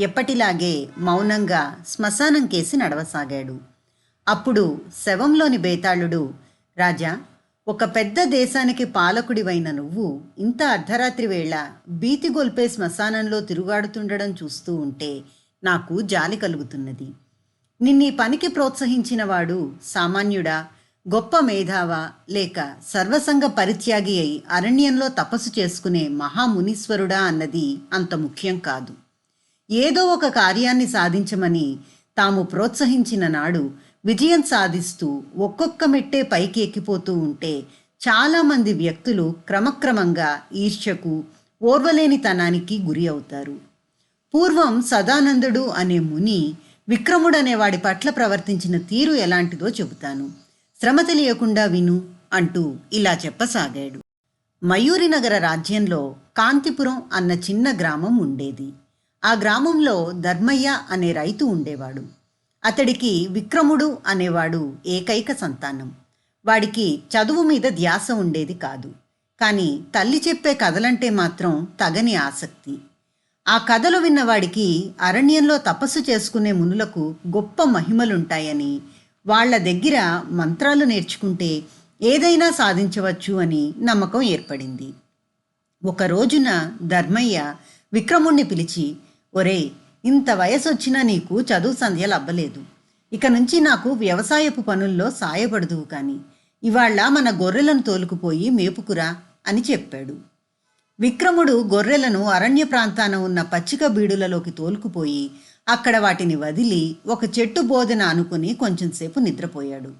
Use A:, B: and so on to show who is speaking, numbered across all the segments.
A: ఎప్పటిలాగే మౌనంగా శ్మశానం కేసి నడవసాగాడు. అప్పుడు శవంలోని బేతాళుడు రాజా ఒక పెద్ద దేశానికి పాలకుడివైన నువ్వు ఇంత అర్ధరాత్రి వేళ బీతిగొల్పే శ్మశానంలో తిరుగాడుతుండడం చూస్తూ ఉంటే నాకు జాలి కలుగుతున్నది. నిన్నీ పనికి ప్రోత్సహించిన వాడు సామాన్యుడా గొప్ప మేధావా లేక సర్వసంగ పరిత్యాగి అయి అరణ్యంలో తపస్సు చేసుకునే మహామునీశ్వరుడా అన్నది అంత ముఖ్యం కాదు. ఏదో ఒక కార్యాన్ని సాధించమని తాము ప్రోత్సహించిన నాడు విజయం సాధిస్తూ ఒక్కొక్క మెట్టే పైకి ఎక్కిపోతూ ఉంటే చాలామంది వ్యక్తులు క్రమక్రమంగా ఈర్ష్యకు ఓర్వలేనితనానికి గురి అవుతారు. పూర్వం సదానందుడు అనే ముని విక్రముడనే వాడి పట్ల ప్రవర్తించిన తీరు ఎలాంటిదో చెబుతాను. శ్రమ తెలియకుండా విను అంటూ ఇలా చెప్పసాగాడు. మయూరినగర రాజ్యంలో కాంతిపురం అన్న చిన్న గ్రామం ఉండేది. ఆ గ్రామంలో ధర్మయ్య అనే రైతు ఉండేవాడు. అతడికి విక్రముడు అనేవాడు ఏకైక సంతానం. వాడికి చదువు మీద ధ్యాస ఉండేది కాదు. కానీ తల్లి చెప్పే కథలంటే మాత్రం తగని ఆసక్తి. ఆ కథలు విన్నవాడికి అరణ్యంలో తపస్సు చేసుకునే మునులకు గొప్ప మహిమలుంటాయని వాళ్ళ దగ్గర మంత్రాలు నేర్చుకుంటే ఏదైనా సాధించవచ్చు అని నమ్మకం ఏర్పడింది. ఒక రోజున ధర్మయ్య విక్రముణ్ణి పిలిచి ఒరే ఇంత వయసొచ్చినా నీకు చదువు సంధ్యలు అవ్వలేదు ఇక నుంచి నాకు వ్యవసాయపు పనుల్లో సాయపడదువు కానీ ఇవాళ మన గొర్రెలను తోలుకుపోయి మేపుకురా అని చెప్పాడు. విక్రముడు గొర్రెలను అరణ్య ప్రాంతాన ఉన్న పచ్చిక బీడులలోకి తోలుకుపోయి అక్కడ వాటిని వదిలి ఒక చెట్టు బోధన అనుకుని కొంచెంసేపు నిద్రపోయాడు.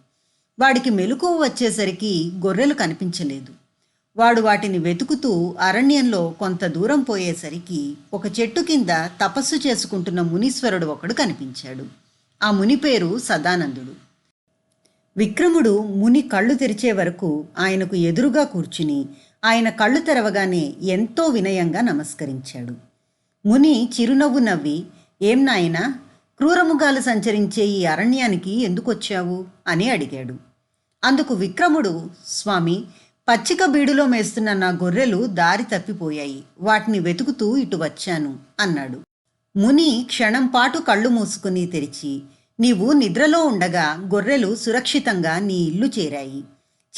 A: వాడికి మెలకువ వచ్చేసరికి గొర్రెలు కనిపించలేదు. వాడు వాటిని వెతుకుతూ అరణ్యంలో కొంత దూరం పోయేసరికి ఒక చెట్టు కింద తపస్సు చేసుకుంటున్న మునీశ్వరుడు ఒకడు కనిపించాడు. ఆ ముని పేరు సదానందుడు. విక్రముడు ముని కళ్ళు తెరిచే వరకు ఆయనకు ఎదురుగా కూర్చుని ఆయన కళ్ళు తెరవగానే ఎంతో వినయంగా నమస్కరించాడు. ముని చిరునవ్వు నవ్వి ఏం నాయనా క్రూరముగాలు సంచరించే ఈ అరణ్యానికి ఎందుకొచ్చావు? అని అడిగాడు. అందుకు విక్రముడు స్వామి పచ్చిక బీడులో మేస్తున్న నా గొర్రెలు దారి తప్పిపోయాయి. వాటిని వెతుకుతూ ఇటు వచ్చాను అన్నాడు. ముని క్షణం పాటు కళ్ళు మూసుకుని తెరిచి నీవు నిద్రలో ఉండగా గొర్రెలు సురక్షితంగా నీ ఇల్లు చేరాయి.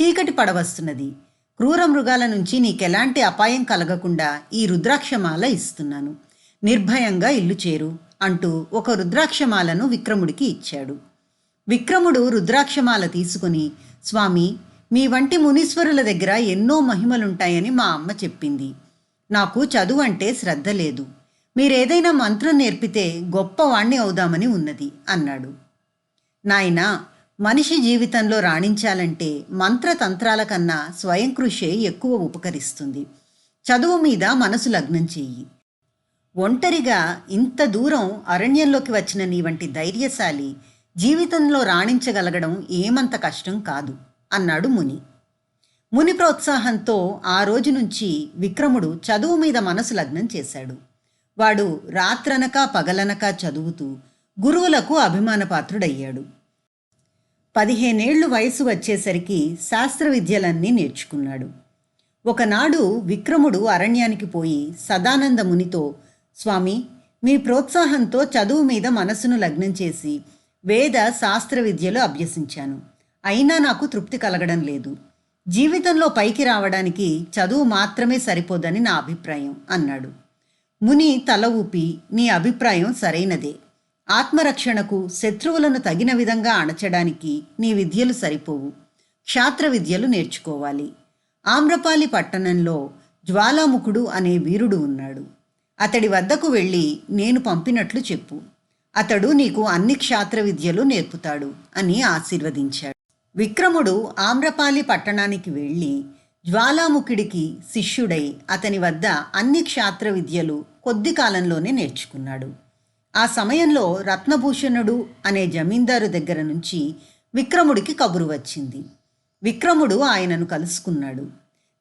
A: చీకటి పడవస్తున్నది. క్రూర మృగాల నుంచి నీకెలాంటి అపాయం కలగకుండా ఈ రుద్రాక్షమాల ఇస్తున్నాను. నిర్భయంగా ఇల్లు చేరు అంటూ ఒక రుద్రాక్షమాలను విక్రముడికి ఇచ్చాడు. విక్రముడు రుద్రాక్షమాల తీసుకుని స్వామి మీ వంటి మునీశ్వరుల దగ్గర ఎన్నో మహిమలుంటాయని మా అమ్మ చెప్పింది. నాకు చదువు అంటే శ్రద్ధ లేదు. మీరేదైనా మంత్రం నేర్పితే గొప్పవాణ్ణి అవుదామని ఉన్నది అన్నాడు. నాయనా మనిషి జీవితంలో రాణించాలంటే మంత్రతంత్రాల కన్నా స్వయం కృషే ఎక్కువ ఉపకరిస్తుంది. చదువు మీద మనసు లగ్నం చెయ్యి. ఒంటరిగా ఇంత దూరం అరణ్యంలోకి వచ్చిన నీ వంటి ధైర్యశాలి జీవితంలో రాణించగలగడం ఏమంత కష్టం కాదు. అన్నాడు ముని. ముని ప్రోత్సాహంతో ఆ రోజు నుంచి విక్రముడు చదువు మీద మనసు లగ్నం చేశాడు. వాడు రాత్రనక పగలనక చదువుతూ గురువులకు అభిమానపాత్రుడయ్యాడు. పదిహేనేళ్ళు వయసు వచ్చేసరికి శాస్త్ర విద్యలన్నీ నేర్చుకున్నాడు. ఒకనాడు విక్రముడు అరణ్యానికి పోయి సదానంద మునితో స్వామి మీ ప్రోత్సాహంతో చదువు మీద మనసును లగ్నం చేసి వేద శాస్త్ర విద్యలు అభ్యసించాను. అయినా నాకు తృప్తి కలగడం లేదు. జీవితంలో పైకి రావడానికి చదువు మాత్రమే సరిపోదని నా అభిప్రాయం అన్నాడు. ముని తల ఊపి నీ అభిప్రాయం సరైనదే. ఆత్మరక్షణకు శత్రువులను తగిన విధంగా అణచడానికి నీ విద్యలు సరిపోవు. క్షాత్ర విద్యలు నేర్చుకోవాలి. ఆమ్రపాలి పట్టణంలో జ్వాలాముఖుడు అనే వీరుడు ఉన్నాడు. అతడి వద్దకు వెళ్ళి నేను పంపినట్లు చెప్పు. అతడు నీకు అన్ని క్షాత్ర విద్యలు నేర్పుతాడు అని ఆశీర్వదించాడు. విక్రముడు ఆమ్రపాలి పట్టణానికి వెళ్ళి జ్వాలాముఖుడికి శిష్యుడై అతని వద్ద అన్ని క్షాత్ర విద్యలు కొద్ది కాలంలోనే నేర్చుకున్నాడు. ఆ సమయంలో రత్నభూషణుడు అనే జమీందారు దగ్గర నుంచి విక్రముడికి కబురు వచ్చింది. విక్రముడు ఆయనను కలుసుకున్నాడు.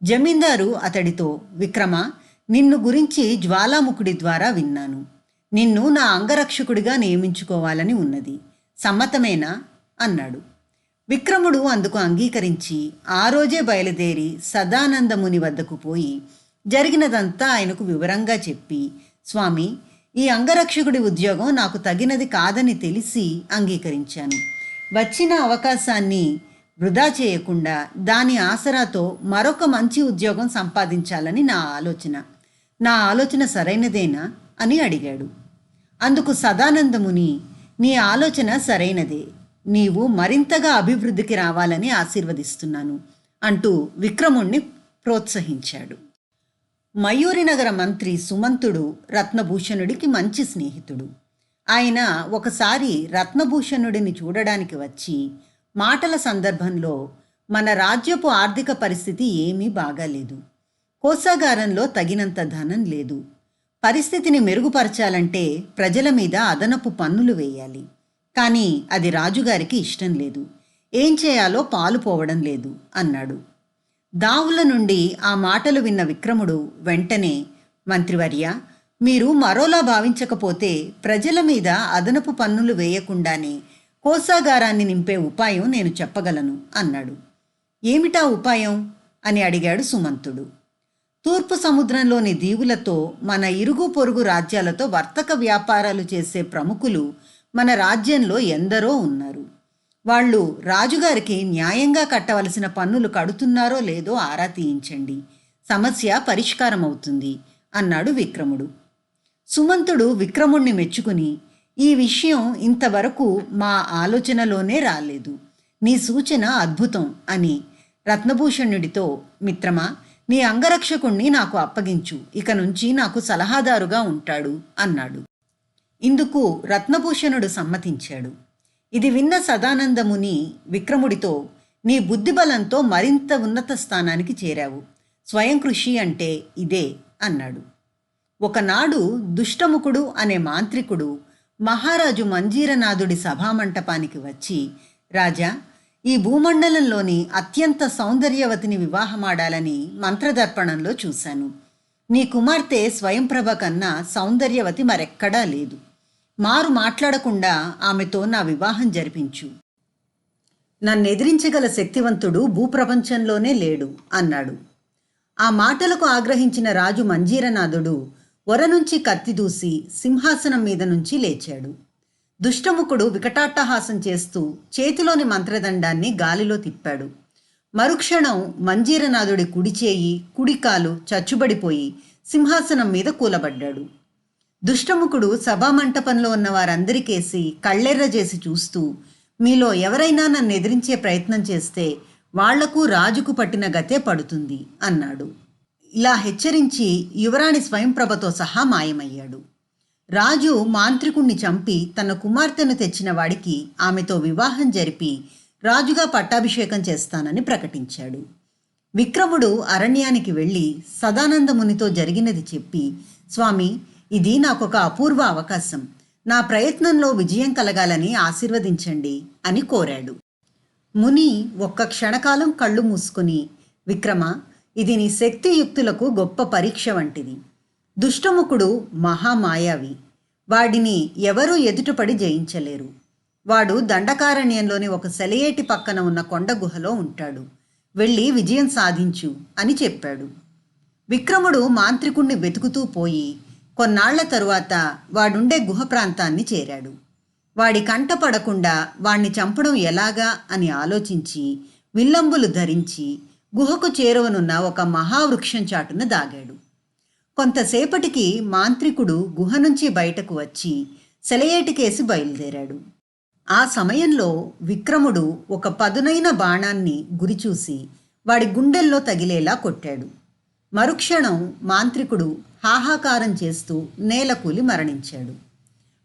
A: జమీందారు అతడితో విక్రమ నిన్ను గురించి జ్వాలాముఖుడి ద్వారా విన్నాను. నిన్ను నా అంగరక్షకుడిగా నియమించుకోవాలని ఉన్నది. సమ్మతమేనా? అన్నాడు. విక్రముడు అందుకు అంగీకరించి ఆ రోజే బయలుదేరి సదానందముని వద్దకు పోయి జరిగినదంతా ఆయనకు వివరంగా చెప్పి స్వామి ఈ అంగరక్షకుడి ఉద్యోగం నాకు తగినది కాదని తెలిసి అంగీకరించాను. వచ్చిన అవకాశాన్ని వృధా చేయకుండా దాని ఆసరాతో మరొక మంచి ఉద్యోగం సంపాదించాలని నా ఆలోచన. నా ఆలోచన సరైనదేనా? అని అడిగాడు. అందుకు సదానందముని నీ ఆలోచన సరైనదే. నీవు మరింతగా అభివృద్ధికి రావాలని ఆశీర్వదిస్తున్నాను అంటూ విక్రముణ్ణి ప్రోత్సహించాడు. మయూరినగర మంత్రి సుమంతుడు రత్నభూషణుడికి మంచి స్నేహితుడు. ఆయన ఒకసారి రత్నభూషణుడిని చూడడానికి వచ్చి మాటల సందర్భంలో మన రాజ్యపు ఆర్థిక పరిస్థితి ఏమీ బాగాలేదు. కోసాగారంలో తగినంత ధనం లేదు. పరిస్థితిని మెరుగుపరచాలంటే ప్రజల మీద అదనపు పన్నులు వేయాలి. కానీ అది రాజుగారికి ఇష్టం లేదు. ఏం చేయాలో పాలు పోవడం లేదు అన్నాడు. దావుల నుండి ఆ మాటలు విన్న విక్రముడు వెంటనే మంత్రివర్య మీరు మరోలా భావించకపోతే ప్రజల మీద అదనపు పన్నులు వేయకుండానే కోసాగారాన్ని నింపే ఉపాయం నేను చెప్పగలను అన్నాడు. ఏమిటా ఉపాయం? అని అడిగాడు సుమంతుడు. తూర్పు సముద్రంలోని దీవులతో మన ఇరుగు పొరుగు రాజ్యాలతో వర్తక వ్యాపారాలు చేసే ప్రముఖులు మన రాజ్యంలో ఎందరో ఉన్నారు. వాళ్ళు రాజుగారికి న్యాయంగా కట్టవలసిన పన్నులు కడుతున్నారో లేదో ఆరా తీయించండి. సమస్య పరిష్కారం అవుతుంది అన్నాడు విక్రముడు. సుమంతుడు విక్రముణ్ణి మెచ్చుకుని ఈ విషయం ఇంతవరకు మా ఆలోచనలోనే రాలేదు. నీ సూచన అద్భుతం అని రత్నభూషణుడితో మిత్రమా నీ అంగరక్షకుణ్ణి నాకు అప్పగించు ఇక నుంచి నాకు సలహాదారుగా ఉంటాడు అన్నాడు. ఇందుకు రత్నభూషణుడు సమ్మతించాడు. ఇది విన్న సదానందముని విక్రముడితో నీ బుద్ధిబలంతో మరింత ఉన్నత స్థానానికి చేరావు. స్వయం కృషి అంటే ఇదే అన్నాడు. ఒకనాడు దుష్టముఖుడు అనే మాంత్రికుడు మహారాజు మంజీరనాథుడి సభామంటపానికి వచ్చి రాజా ఈ భూమండలంలోని అత్యంత సౌందర్యవతిని వివాహమాడాలని మంత్రదర్పణంలో చూశాను. నీ కుమార్తె స్వయంప్రభ కన్నా సౌందర్యవతి మరెక్కడా లేదు. మారు మాట్లాడకుండా ఆమెతో నా వివాహం జరిపించు. నన్నెదిరించగల శక్తివంతుడు భూప్రపంచంలోనే లేడు అన్నాడు. ఆ మాటలకు ఆగ్రహించిన రాజు మంజీరనాథుడు వర నుంచి కత్తి దూసి సింహాసనం మీద నుంచి లేచాడు. దుష్టముఖుడు వికటాట్టహాసం చేస్తూ చేతిలోని మంత్రదండాన్ని గాలిలో తిప్పాడు. మరుక్షణం మంజీరనాథుడి కుడిచేయి కుడికాలు చచ్చుబడిపోయి సింహాసనం మీద కూలబడ్డాడు. దుష్టముఖుడు సభామంటపంలో ఉన్న వారందరికేసి కళ్ళెర్ర చేసి చూస్తూ మీలో ఎవరైనా నన్ను ఎదిరించే ప్రయత్నం చేస్తే వాళ్ళకు రాజుకు పట్టిన గతే పడుతుంది అన్నాడు. ఇలా హెచ్చరించి యువరాణి స్వయంప్రభతో సహా మాయమయ్యాడు. రాజు మాంత్రికుణ్ణి చంపి తన కుమార్తెను తెచ్చిన వాడికి ఆమెతో వివాహం జరిపి రాజుగా పట్టాభిషేకం చేస్తానని ప్రకటించాడు. విక్రముడు అరణ్యానికి వెళ్ళి సదానందమునితో జరిగినది చెప్పి స్వామి ఇది నాకొక అపూర్వ అవకాశం. నా ప్రయత్నంలో విజయం కలగాలని ఆశీర్వదించండి అని కోరాడు. ముని ఒక్క క్షణకాలం కళ్ళు మూసుకుని విక్రమ ఇది నీ శక్తియుక్తులకు గొప్ప పరీక్ష వంటిది. దుష్టముఖుడు మహామాయావి. వాడిని ఎవరూ ఎదుటపడి జయించలేరు. వాడు దండకారణ్యంలోని ఒక సెలయేటి పక్కన ఉన్న కొండ గుహలో ఉంటాడు. వెళ్ళి విజయం సాధించు అని చెప్పాడు. విక్రముడు మాంత్రికుణ్ణి వెతుకుతూ పోయి కొన్నాళ్ళ తరువాత వాడుండే గుహ ప్రాంతాన్ని చేరాడు. వాడి కంట పడకుండా వాణ్ణి చంపడం ఎలాగా అని ఆలోచించి విల్లంబులు ధరించి గుహకు చేరువనున్న ఒక మహావృక్షం చాటున దాగాడు. కొంతసేపటికి మాంత్రికుడు గుహ నుంచి బయటకు వచ్చి సెలయేటికేసి బయలుదేరాడు. ఆ సమయంలో విక్రముడు ఒక పదునైన బాణాన్ని గురిచూసి వాడి గుండెల్లో తగిలేలా కొట్టాడు. మరుక్షణం మాంత్రికుడు హాహాకారం చేస్తూ నేలకూలి మరణించాడు.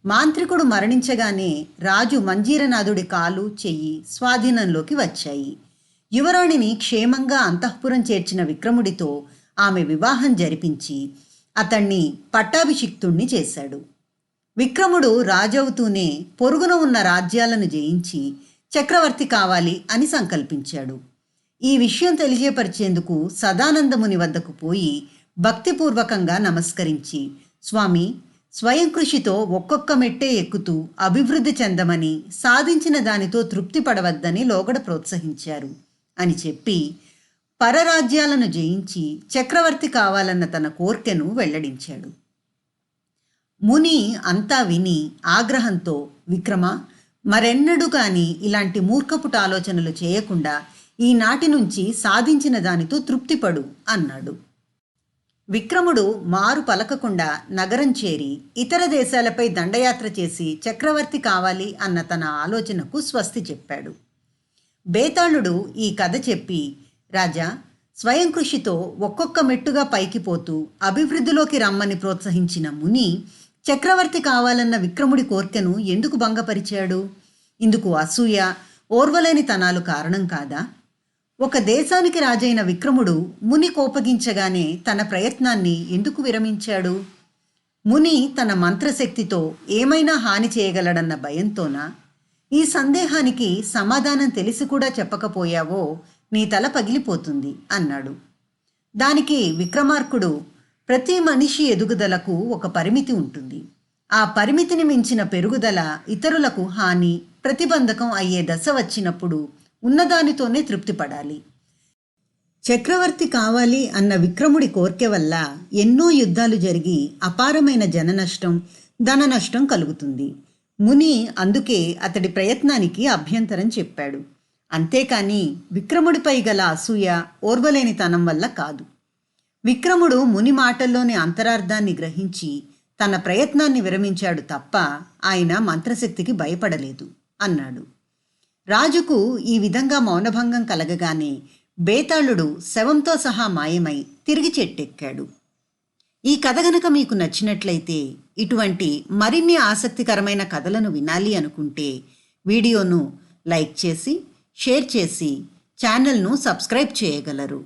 A: మాంత్రికుడు మరణించగానే రాజు మంజీరనాథుడి కాలు చెయ్యి స్వాధీనంలోకి వచ్చాయి. యువరాణిని క్షేమంగా అంతఃపురం చేర్చిన విక్రముడితో ఆమె వివాహం జరిపించి అతణ్ణి పట్టాభిషిక్తుణ్ణి చేశాడు. విక్రముడు రాజవుతూనే పొరుగున ఉన్న రాజ్యాలను జయించి చక్రవర్తి కావాలి అని సంకల్పించాడు. ఈ విషయం తెలియపరిచేందుకు సదానందముని వద్దకు పోయి భక్తిపూర్వకంగా నమస్కరించి స్వామి స్వయం కృషితో ఒక్కొక్క మెట్టే ఎక్కుతూ అభివృద్ధి చెందమని సాధించిన దానితో తృప్తి పడవద్దని లోగడ ప్రోత్సహించారు అని చెప్పి పరరాజ్యాలను జయించి చక్రవర్తి కావాలన్న తన కోర్కెను వెల్లడించాడు. ముని అంతా విని ఆగ్రహంతో విక్రమ మరెన్నడూ కానీ ఇలాంటి మూర్ఖపుట ఆలోచనలు చేయకుండా ఈనాటి నుంచి సాధించిన దానితో తృప్తిపడు అన్నాడు. విక్రముడు మారు పలకకుండా నగరం చేరి ఇతర దేశాలపై దండయాత్ర చేసి చక్రవర్తి కావాలి అన్న తన ఆలోచనకు స్వస్తి చెప్పాడు. బేతాళుడు ఈ కథ చెప్పి రాజా స్వయం కృషితో ఒక్కొక్క మెట్టుగా పైకి పోతూ అభివృద్ధిలోకి రమ్మని ప్రోత్సహించిన ముని చక్రవర్తి కావాలన్న విక్రముడి కోర్కెను ఎందుకు భంగపరిచాడు? ఇందుకు అసూయ ఓర్వలేని తనాలు కారణం కాదా? ఒక దేశానికి రాజైన విక్రముడు ముని కోపగించగానే తన ప్రయత్నాన్ని ఎందుకు విరమించాడు? ముని తన మంత్రశక్తితో ఏమైనా హాని చేయగలడన్న భయంతోనా? ఈ సందేహానికి సమాధానం తెలిసి కూడా చెప్పకపోయావో నీ తల పగిలిపోతుంది అన్నాడు. దానికి విక్రమార్కుడు ప్రతి మనిషి ఎదుగుదలకు ఒక పరిమితి ఉంటుంది. ఆ పరిమితిని మించిన పెరుగుదల ఇతరులకు హాని ప్రతిబంధకం అయ్యే దశ వచ్చినప్పుడు ఉన్నదానితోనే తృప్తిపడాలి. చక్రవర్తి కావాలి అన్న విక్రముడి కోరిక వల్ల ఎన్నో యుద్ధాలు జరిగి అపారమైన జన నష్టం ధన నష్టం కలుగుతుంది. ముని అందుకే అతడి ప్రయత్నానికి అభ్యంతరం చెప్పాడు. అంతేకాని విక్రముడిపై గల అసూయ ఓర్వలేనితనం వల్ల కాదు. విక్రముడు ముని మాటల్లోని అంతరార్థాన్ని గ్రహించి తన ప్రయత్నాన్ని విరమించాడు తప్ప ఆయన మంత్రశక్తికి భయపడలేదు అన్నాడు. రాజుకు ఈ విధంగా మౌనభంగం కలగగానే బేతాళుడు శవంతో సహా మాయమై తిరిగి చెట్టెక్కాడు. ఈ కథ గనక మీకు నచ్చినట్లయితే ఇటువంటి మరిన్ని ఆసక్తికరమైన కథలను వినాలి అనుకుంటే వీడియోను లైక్ చేసి షేర్ చేసి ఛానల్ను సబ్స్క్రైబ్ చేయగలరు.